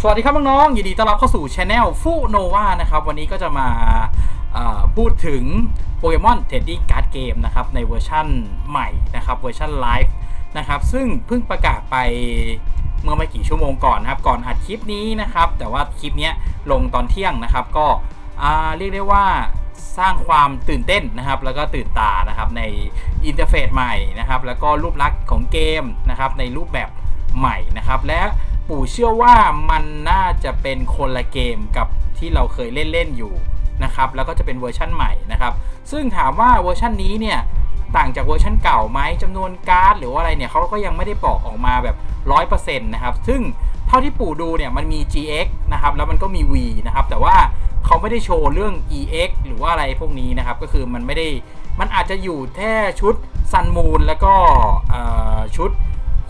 สวัสดีครับน้องๆยินดีต้อนรับเข้าสู่ช anel ฟูโนวานะครับ วันนี้ก็จะมาพูดถึงโปเกมอนเทดดิ้การ์ดเกมนะครับในเวอร์ชั่นใหม่นะครับเวอร์ชันไลฟ์นะครับซึ่งเพิ่งประกาศไปเมื่อไม่กี่ชั่วโมงก่อนนะครับ ก่อนอัดคลิปนี้นะครับ แต่ว่าคลิปนี้ลงตอนเที่ยงนะครับ ก็เรียกได้ว่าสร้างความตื่นเต้นนะครับ แล้วก็ตื่นตานะครับในอินเทอร์เฟซใหม่นะครับ แล้วก็รูปลักษณ์ของเกมนะครับในรูปแบบใหม่นะครับ และ ปู่เชื่อว่ามันน่าจะเป็นคนละเกมกับที่เราเคยเล่นๆอยู่นะครับแล้วก็จะเป็นเวอร์ชั่นใหม่นะครับ ซึ่งถามว่าเวอร์ชันนี้เนี่ยต่างจากเวอร์ชันเก่าไหมจำนวนการ์ดหรือว่าอะไรเนี่ยเขาก็ยังไม่ได้บอกออกมาแบบ 100%นะครับ ซึ่งเท่าที่ปู่ดูเนี่ยมันมี GX นะครับแล้วมันก็มี V นะครับแต่ว่าเขาไม่ได้โชว์เรื่อง EX หรือว่าอะไรพวกนี้นะครับก็คือมันไม่ได้มันอาจจะอยู่แค่ชุด Sun Moon แล้วก็ชุด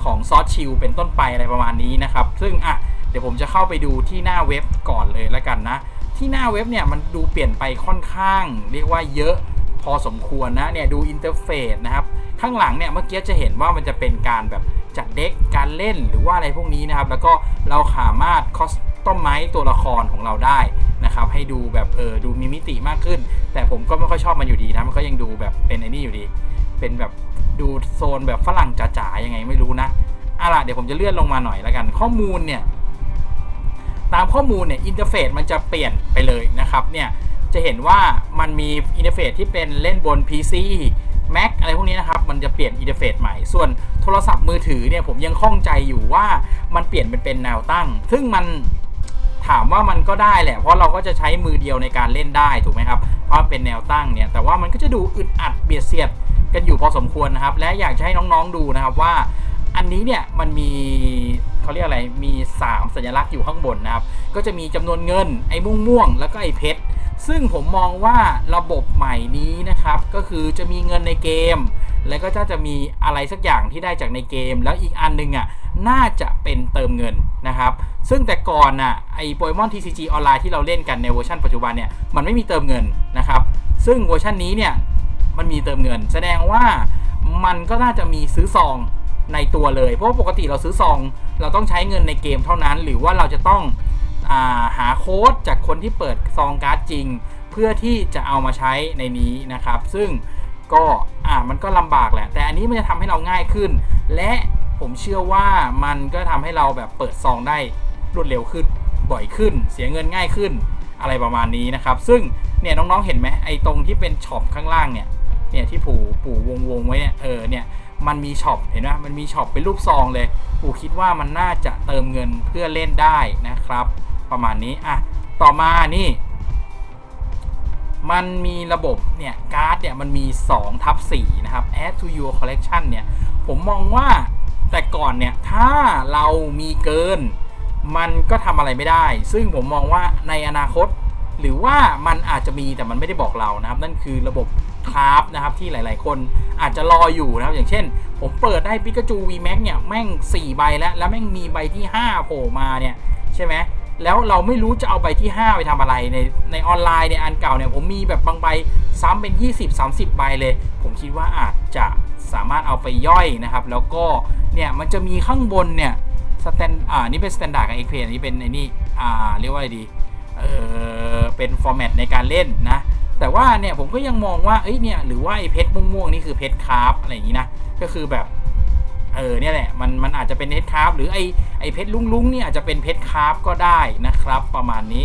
ของซอสชิลเป็นต้นไปอะไรประมาณนี้นะครับ ซึ่งอะเดี๋ยวผมจะเข้าไปดูที่หน้าเว็บก่อนเลยแล้วกันนะ ที่หน้าเว็บเนี่ยมันดูเปลี่ยนไปค่อนข้าง เรียกว่าเยอะพอสมควรนะเนี่ยดูอินเทอร์เฟซนะครับข้างหลังเนี่ยเมื่อกี้จะเห็นว่ามันจะเป็นการแบบจัดเด็กการเล่นหรือว่าอะไรพวกนี้นะครับ แล้วก็เราสามารถคอสตอมไมตัวละครของเราได้นะครับให้ดูแบบเออดูมีมิติมากขึ้น แต่ผมก็ไม่ค่อยชอบมันอยู่ดีนะมันก็ยังดูแบบเป็นไอ้นี่อยู่ดี เป็นแบบ ดูโซนแบบฝรั่งจ๋าๆยังไงไม่รู้นะอาล่ะเดี๋ยวผมจะเลื่อนลงมาหน่อยแล้วกัน ข้อมูลเนี่ย ตามข้อมูลเนี่ยอินเทอร์เฟซมันจะเปลี่ยนไปเลยนะครับ เนี่ยจะเห็นว่ามันมีอินเทอร์เฟซที่เป็นเล่นบน PC Mac อะไรพวกนี้นะครับ มันจะเปลี่ยนอินเทอร์เฟซใหม่ ส่วนโทรศัพท์มือถือเนี่ยผมยังข้องใจอยู่ว่ามันเปลี่ยนเป็นเป็นแนวตั้ง ซึ่งมันถามว่ามันก็ได้แหละ เพราะเราก็จะใช้มือเดียวในการเล่นได้ถูกไหมครับ เพราะเป็นแนวตั้งเนี่ย แต่ว่ามันก็จะดูอึดอัดเบียดเสียด กันอยู่พอสมควรนะครับ และอยากจะให้น้องๆดูนะครับว่าอันนี้เนี่ยมันมีเขาเรียกอะไรมี 3 สัญลักษณ์อยู่ข้างบนนะครับ ก็จะมีจำนวนเงินไอ้ม่วงม่วงๆแล้วก็ไอ้เพชรซึ่งผมมองว่าระบบใหม่นี้นะครับ ก็คือจะมีเงินในเกม แล้วก็จะจะมีอะไรสักอย่างที่ได้จากในเกม แล้วอีกอันหนึงอะน่าจะเป็นเติมเงินนะครับ ซึ่งแต่ก่อนน่ะไอ้โปเกมอน TCG ออนไลน์ที่เราเล่นกันในเวอร์ชันปัจจุบันเนี่ยมันไม่มีเติมเงินนะครับ ซึ่งเวอร์ชันนี้เนี่ย มันมีเติมเงิน แสดงว่ามันก็น่าจะมีซื้อซองในตัวเลย เพราะว่าปกติเราซื้อซอง เราต้องใช้เงินในเกมเท่านั้น หรือว่าเราจะต้องาหาโค้ดจากคนที่เปิดซองการ์ดจริง เพื่อที่จะเอามาใช้ในนี้นะครับ ซึ่งก็อ่ามันก็ลำบากแหละ แต่อันนี้มันจะทำให้เราง่ายขึ้น และผมเชื่อว่ามันก็ทำให้เราแบบเปิดซองได้รวดเร็วขึ้นบ่อยขึ้น เสียเงินง่ายขึ้นอะไรประมาณนี้นะครับ ซึ่งเนี่ยน้องๆเห็นไหมไอ้ตรงที่เป็นช็อปข้างล่างเนี่ย เนี่ยที่ปู่ปู่วงวงไว้เนี่ยเออเนี่ยมันมีช็อปเห็นไหมมันมีช็อปเป็นรูปซองเลย ปู่คิดว่ามันน่าจะเติมเงินเพื่อเล่นได้นะครับ ประมาณนี้อะต่อมานี่มันมีระบบเนี่ยการ์ดเนี่ยมันมี2ทับ4นะครับ add to your collection เนี่ยผมมองว่าแต่ก่อนเนี่ยถ้าเรามีเกิน มันก็ทำอะไรไม่ได้ ซึ่งผมมองว่าในอนาคต หรือว่ามันอาจจะมีแต่มันไม่ได้บอกเรานะครับ นั่นคือระบบคราฟนะครับที่หลายๆ คนอาจจะรออยู่นะครับ อย่างเช่น ผมเปิดได้ปิกาจู VMAX เนี่ยแม่ง 4 ใบแล้ว แล้วแม่งมีใบที่ 5 โผล่มาเนี่ยใช่ไหมแล้วเราไม่รู้จะเอาใบที่ 5 ไปทำอะไรในในออนไลน์ในอันเก่าเนี่ยผมมีแบบบางใบซ้ำเป็น 20-30 ใบเลย ผมคิดว่าอาจจะสามารถเอาไปย่อยนะครับ แล้วก็เนี่ยมันจะมีข้างบนเนี่ยสแตนอ่านี่เป็นสแตนดาร์ดกับเอ็กเพนนี่เป็นไอ้นี่อ่าเรียกว่าอะไรดี เออเป็นฟอร์แมตในการเล่นนะ แต่ว่าเนี่ยผมก็ยังมองว่าเอ้ยเนี่ยหรือว่าไอ้เพชรม่วงๆนี่คือเพชรคราฟอะไรอย่างนี้นะก็คือแบบเออเนี่ยแหละมันมันอาจจะเป็นเพชรคราฟหรือไอ้ไอ้เพชรลุ้งๆเนี่ยอาจจะเป็นเพชรคราฟก็ได้นะครับ ประมาณนี้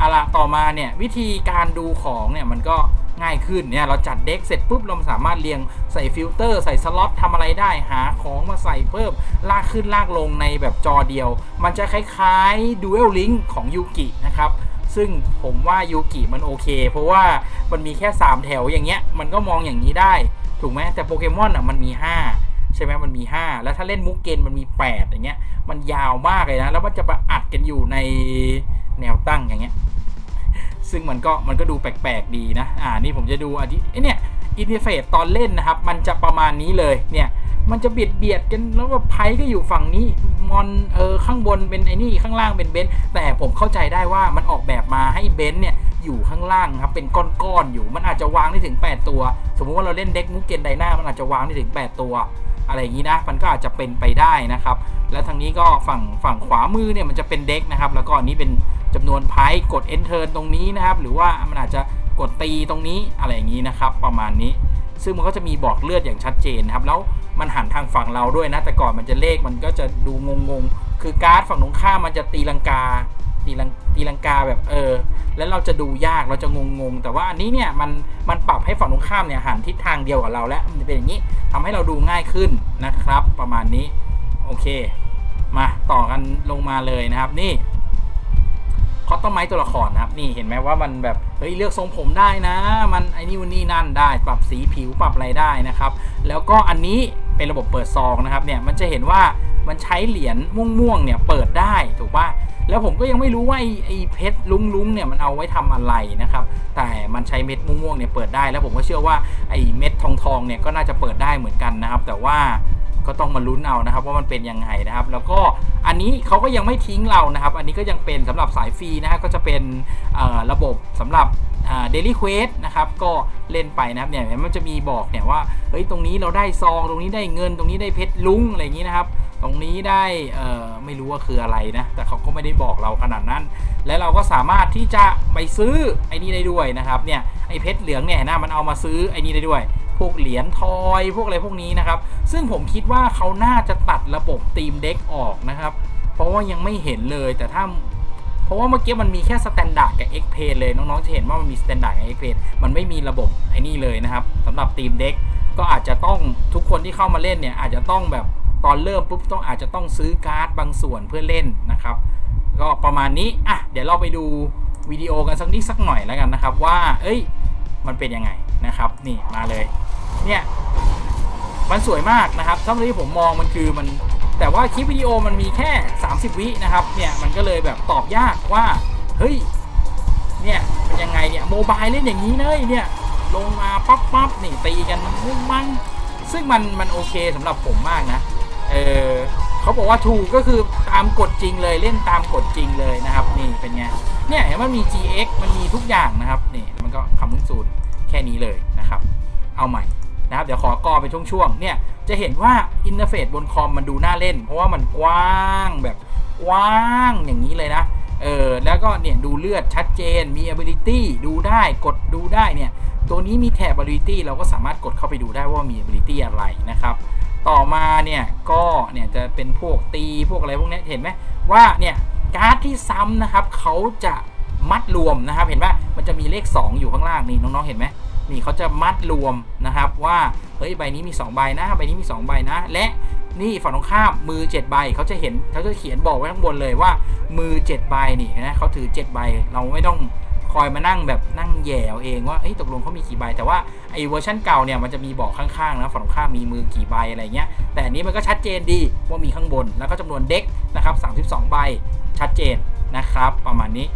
อะละต่อมาเนี่ยวิธีการดูของเนี่ยมันก็ ง่ายขึ้นเนี่ยเราจัดเด็กเสร็จปุ๊บเราสามารถเรียงใส่ฟิลเตอร์ใส่สล็อตทำอะไรได้หาของมาใส่เพิ่มลากขึ้นลากลงในแบบจอเดียว มันจะคล้ายๆ Dual Link ของยูกินะครับซึ่งผมว่ายูกิมันโอเค เพราะว่ามันมีแค่ 3 แถวอย่างเงี้ยมันก็มองอย่างนี้ได้ ถูกไหมแต่โปเกมอนอะมันมี 5 ใช่ไหมมันมี 5 แล้วถ้าเล่นมุกเกนมันมี 8 อย่างเงี้ยมันยาวมากเลยนะ แล้วมันจะมาอัดกันอยู่ในแนวตั้งอย่างเงี้ย ซึ่งมันก็มันก็ดูแปลกๆดีนะ อ่านี่ผมจะดูอันที่เอ้ยเนี่ยอินเทอร์เฟซตอนเล่นนะครับ มันจะประมาณนี้เลยเนี่ยมันจะเบียดเบียดกันแล้วว่าไพ่ก็อยู่ฝั่งนี้มอนเออข้างบนเป็นไอ้นี่ข้างล่างเป็นเบนซ์แต่ผมเข้าใจได้ว่ามันออกแบบมาให้เบนซ์เนี่ยอยู่ข้างล่างครับเป็นก้อนๆอยู่มันอาจจะวางได้ถึง 8 ตัว สมมุติว่าเราเล่นเด็กมุกเกนไดนามันอาจจะวางได้ถึง 8 ตัว อะไรอย่างนี้นะมันก็อาจจะเป็นไปได้นะครับ แล้วทางนี้ก็ฝั่งฝั่งขวามือเนี่ยมันจะเป็นเด็กนะครับ แล้วก็อันนี้เป็น จำนวนไพ่กด enter ตรงนี้นะครับ หรือว่ามันอาจจะกดตีตรงนี้อะไรอย่างนี้นะครับ ประมาณนี้ ซึ่งมันก็จะมีบอกเลือดอย่างชัดเจนนครับ แล้วมันหันทางฝั่งเราด้วยนะ แต่ก่อนมันจะเลขมันก็จะดูงงๆ คือการ์ดฝั่งตรงข้ามมันจะตีลังกา ตีลังตีลังกาแบบเออ แล้วเราจะดูยาก เราจะงงๆ แต่ว่าอันนี้เนี่ยมันมันปรับให้ฝั่งตรงข้ามเนี่ยหันทิศทางเดียวกับเราแล้วมันจะเป็นอย่างนี้ทำให้เราดูง่ายขึ้นนะครับ ประมาณนี้ โอเค มาต่อกันลงมาเลยนะครับ นี่ คอตตอมไม้ตัวละครนะครับนี่เห็นไหมว่ามันแบบเฮ้ยเลือกทรงผมได้นะ มันไอ้นี่วันนี่นั่นได้ปรับสีผิวปรับอะไรได้นะครับ แล้วก็อันนี้เป็นระบบเปิดซองนะครับเนี่ยมันจะเห็นว่ามันใช้เหรียญม่วงๆเนี่ยเปิดได้ถูกป่ะแล้วผมก็ยังไม่รู้ว่าไอ้ไอ้เพชรลุ้งๆเนี่ยมันเอาไว้ทำอะไรนะครับ แต่มันใช้เม็ดม่วงๆเนี่ยเปิดได้ แล้วผมก็เชื่อว่าไอ้เม็ดทองๆเนี่ยก็น่าจะเปิดได้เหมือนกันนะครับ แต่ว่าก็ต้องมาลุ้นเอานะครับว่ามันเป็นยังไงนะครับ แล้วก็ อันนี้เขาก็ยังไม่ทิ้งเรานะครับ อันนี้ก็ยังเป็นสำหรับสายฟรีนะฮะก็จะเป็นระบบสำหรับเดลี่เควสนะครับก็เล่นไปนะครับเนี่ยมันจะมีบอกเนี่ยว่าเฮ้ยตรงนี้เราได้ซองตรงนี้ได้เงิน ตรงนี้ได้เพชรลุงอะไรอย่างนี้นะครับ ตรงนี้ได้ไม่รู้ว่าคืออะไรนะ แต่เขาก็ไม่ได้บอกเราขนาดนั้น และเราก็สามารถที่จะไปซื้อไอ้นี่ได้ด้วยนะครับเนี่ยไอ้เพชรเหลืองเนี่ยนะมันเอามาซื้อไอ้นี่ได้ด้วย พวกเหรียญทอยพวกอะไรพวกนี้นะครับ ซึ่งผมคิดว่าเขาน่าจะตัดระบบทีมเด็กออกนะครับ เพราะว่ายังไม่เห็นเลยแต่ถ้าเพราะว่าเมื่อกี้มันมีแค่สแตนดาร์ดกับ X p a y เพเลยน้องๆจะเห็นว่ามันมีสแตนดาร์ดกับ X p a y มันไม่มีระบบไอ้นี่เลยนะครับสำหรับทีมเด็กก็อาจจะต้องทุกคนที่เข้ามาเล่นเนี่ยอาจจะต้องแบบตอนเริ่มปุ๊บต้องอาจจะต้องซื้อการ์ดบางส่วนเพื่อเล่นนะครับ ก็ประมาณนี้อะเดี๋ยวเราไปดูวิดีโอกันสักนิดสักหน่อยแล้วกันนะครับว่า เอ้ย มันเป็นยังไง นะครับนี่มาเลยเนี่ยมันสวยมากนะครับถ้าที่ผมมองมันคือมันแต่ว่าคลิปวิดีโอมันมีแค่ 30 วินะครับเนี่ยมันก็เลยแบบตอบยากว่าเฮ้ยเนี่ยเป็นยังไงเนี่ยโมบายเล่นอย่างนี้เลยเนี่ยลงมาปั๊บปั๊บนี่ตีกันมุ่งมั่งซึ่งมันมันโอเคสำหรับผมมากนะเออเขาบอกว่าถูกก็คือตามกฎจริงเลยเล่นตามกฎจริงเลยนะครับนี่เป็นไงเนี่ยเห็นมันมี GX มันมีทุกอย่างนะครับนี่มันก็คำพึ่งศูนย์ แค่นี้เลยนะครับ เอาใหม่นะครับ เดี๋ยวขอกอเป็นช่วงๆ เนี่ย จะเห็นว่าอินเทอร์เฟซบนคอมมันดูน่าเล่น เพราะว่ามันกว้างแบบกว้างอย่างนี้เลยนะ เออ แล้วก็เนี่ยดูเลือดชัดเจน มี ability ดูได้ กดดูได้เนี่ย ตัวนี้มีแถบ ability เราก็สามารถกดเข้าไปดูได้ว่ามี ability อะไรนะครับ ต่อมาเนี่ยก็เนี่ยจะเป็นพวกตีพวกอะไรพวกนี้เห็นไหมว่าเนี่ยการ์ดที่ซ้ำนะครับเขาจะมัดรวมนะครับ เห็นว่า มันจะมีเลข 2 อยู่ข้างล่างนี่น้องๆเห็นไหมนี่เขาจะมัดรวมนะครับว่าเฮ้ยใบนี้มี 2 ใบนะใบนี้มี 2 ใบนะ และนี่ฝั่งตรงข้ามมือ 7 ใบเขาจะเห็นเขาจะเขียนบอกไว้ข้างบนเลยว่ามือ 7 ใบนี่นะเขาถือ 7 ใบเราไม่ต้องคอยมานั่งแบบนั่งแย่เอาเองว่าเอ้ตกลงเขามีกี่ใบ แต่ว่าไอ้เวอร์ชันเก่าเนี่ยมันจะมีบอกข้างๆนะฝั่งตรงข้ามมีมือกี่ใบอะไรเงี้ย แต่อันนี้มันก็ชัดเจนดีว่ามีข้างบนแล้วก็จำนวนเด็กนะครับ32 ใบชัดเจนนะครับ ประมาณนี้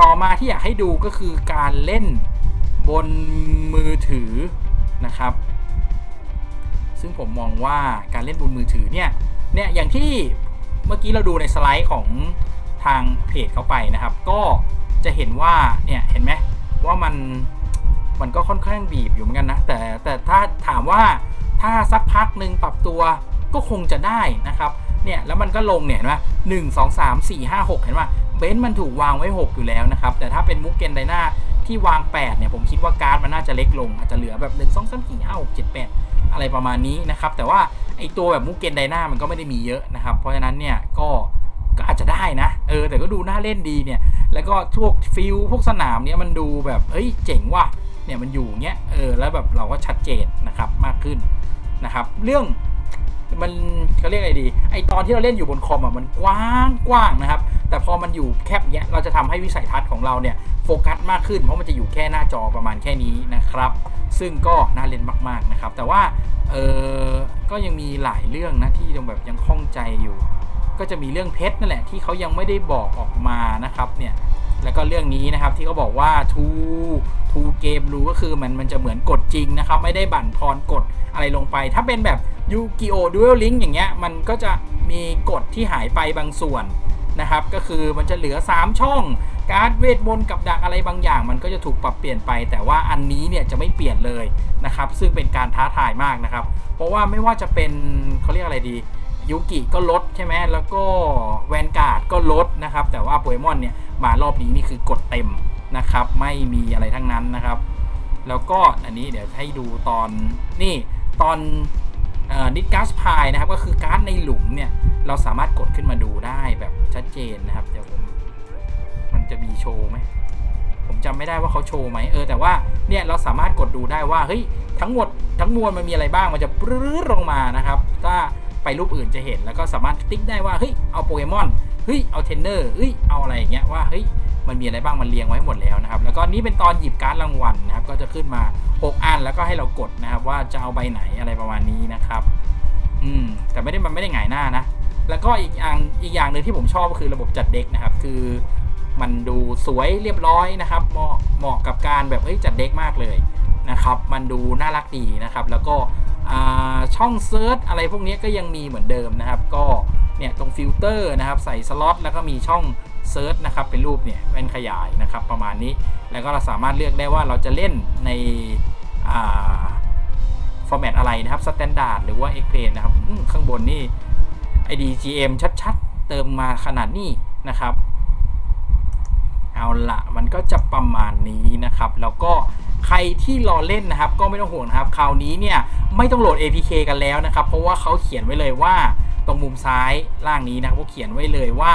ต่อมาที่อยากให้ดูก็คือการเล่นบนมือถือนะครับ ซึ่งผมมองว่าการเล่นบนมือถือเนี่ยเนี่ยอย่างที่เมื่อกี้เราดูในสไลด์ของทางเพจเขาไปนะครับ ก็จะเห็นว่าเนี่ยเห็นไหมว่ามันมันก็ค่อนข้างบีบอยู่เหมือนกันนะแต่แต่ถ้าถามว่าถ้าสักพักหนึ่งปรับตัวก็คงจะได้นะครับเนี่ยแล้วมันก็ลงเนี่ยเห็นไหมหนึ่งสองสามสี่ห้าหกเห็นไหม เบนซ์มันถูกวางไว้ 6 อยู่แล้วนะครับ แต่ถ้าเป็นมุกเกนไดนาที่วาง 8 เนี่ย ผมคิดว่าการ์ดมันน่าจะเล็กลง อาจจะเหลือแบบ 1 2 3 4 5 6 7 8 อะไรประมาณนี้นะครับ แต่ว่าไอตัวแบบมุกเกนไดนามันก็ไม่ได้มีเยอะนะครับ เพราะฉะนั้นเนี่ยก็ก็อาจจะได้นะ เออ แต่ก็ดูน่าเล่นดีเนี่ย แล้วก็พวกฟิลพวกสนามเนี่ยมันดูแบบเอ้ยเจ๋งว่ะ เนี่ยมันอยู่เงี้ย เออ แล้วแบบเราก็ชัดเจนนะครับมากขึ้นนะครับ เรื่องมันเขาเรียกอะไรดี ไอตอนที่เราเล่นอยู่บนคอมอะมันกว้างกว้างนะครับ แต่พอมันอยู่แคบเนี้ยเราจะทำให้วิสัยทัศน์ของเราเนี่ยโฟกัสมากขึ้น เพราะมันจะอยู่แค่หน้าจอประมาณแค่นี้นะครับ ซึ่งก็น่าเล่นมากๆนะครับ แต่ว่าเออก็ยังมีหลายเรื่องนะที่ยังแบบยังคล่องใจอยู่ ก็จะมีเรื่องเพชรนั่นแหละที่เขายังไม่ได้บอกออกมานะครับเนี่ยแล้วก็เรื่องนี้นะครับที่เขาบอกว่าทูทูเกมรู้ก็คือมันมันจะเหมือนกดจริงนะครับ ไม่ได้บั่นทอนกดอะไรลงไป ถ้าเป็นแบบยูกิโอดูเอลลิงอย่างเงี้ยมันก็จะมีกฎที่หายไปบางส่วน นะครับก็คือมันจะเหลือ 3 ช่อง การ์ดเวทมนต์กับดักอะไรบางอย่าง มันก็จะถูกปรับเปลี่ยนไป แต่ว่าอันนี้เนี่ยจะไม่เปลี่ยนเลยนะครับซึ่งเป็นการท้าทายมากนะครับ เพราะว่าไม่ว่าจะเป็นเขาเรียกอะไรดียูกิก็ลดใช่ไหมแล้วก็แวนการ์ดก็ลดนะครับ แต่ว่าโปเกมอนเนี่ยมารอบนี้นี่คือกดเต็มนะครับ ไม่มีอะไรทั้งนั้นนะครับ แล้วก็อันนี้เดี๋ยวให้ดูตอนนี่ตอน นิดกัสพายนะครับ ก็คือการ์ดในหลุมเนี่ย เราสามารถกดขึ้นมาดูได้แบบชัดเจนนะครับ เดี๋ยวผม มันจะมีโชว์ไหม ผมจำไม่ได้ว่าเขาโชว์ไหมเออแต่ว่าเนี่ยเราสามารถกดดูได้ว่าเฮ้ยทั้งหมดทั้งมวลมันมีอะไรบ้างมันจะปรื้ดลงมานะครับถ้าไปรูปอื่นจะเห็นแล้วก็สามารถติ๊กได้ว่าเฮ้ยเอาโปเกมอนเฮ้ยเอาเทนเนอร์เฮ้ยเอาอะไรอย่างเงี้ยว่าเฮ้ย มันมีอะไรบ้างมันเรียงไว้หมดแล้วนะครับแล้วก็นี่เป็นตอนหยิบการ์ดรางวัลนะครับก็จะขึ้นมา 6 อันแล้วก็ให้เรากดนะครับ ว่าจะเอาใบไหนอะไรประมาณนี้นะครับ อืมแต่ไม่ได้มันไม่ได้หงายหน้านะ แล้วก็อีกอย่างอีกอย่างหนึ่งที่ผมชอบก็คือระบบจัดเด็กนะครับ คือมันดูสวยเรียบร้อยนะครับเหมาะเหมาะกับการแบบเอ้ยจัดเด็กมากเลยนะครับ มันดูน่ารักดีนะครับ แล้วก็ช่องเซิร์ชอะไรพวกนี้ก็ยังมีเหมือนเดิมนะครับ ก็เนี่ยตรงฟิลเตอร์นะครับ ใส่สล็อตแล้วก็มีช่อง เซิร์ชนะครับเป็นรูปเนี่ยแว่นขยายนะครับประมาณนี้แล้วก็เราสามารถเลือกได้ว่าเราจะเล่นในอ่าฟอร์แมตอะไรนะครับสแตนดาร์ดหรือว่า e x p l a i n นะครับข้างบนนี่ IDGM ชัดๆ เติมมาขนาดนี้นะครับ เอาละมันก็จะประมาณนี้นะครับ แล้วก็ใครที่รอเล่นนะครับ ก็ไม่ต้องห่วงนะครับ คราวนี้เนี่ยไม่ต้องโหลด APK กันแล้วนะครับ เพราะว่าเขาเขียนไว้เลยว่าตรงมุมซ้ายล่างนี้นะครับเขาเขียนไว้เลยว่า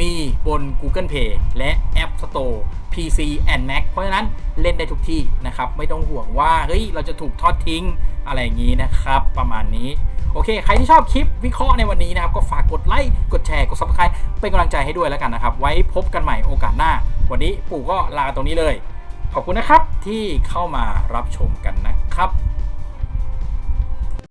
มีบน Google Play และ App Store PC and Mac เพราะฉะนั้นเล่นได้ทุกที่นะครับ ไม่ต้องห่วงว่า เฮ้ย เราจะถูกทอดทิ้งอะไรอย่างนี้นะครับ ประมาณนี้ โอเค ใครที่ชอบคลิปวิเคราะห์ในวันนี้นะครับ ก็ฝากกดไลค์ กดแชร์ กด Subscribe เป็นกำลังใจให้ด้วยแล้วกันนะครับ ไว้พบกันใหม่โอกาสหน้า วันนี้ปู่ก็ลาตรงนี้เลย ขอบคุณนะครับที่เข้ามารับชมกันนะครับ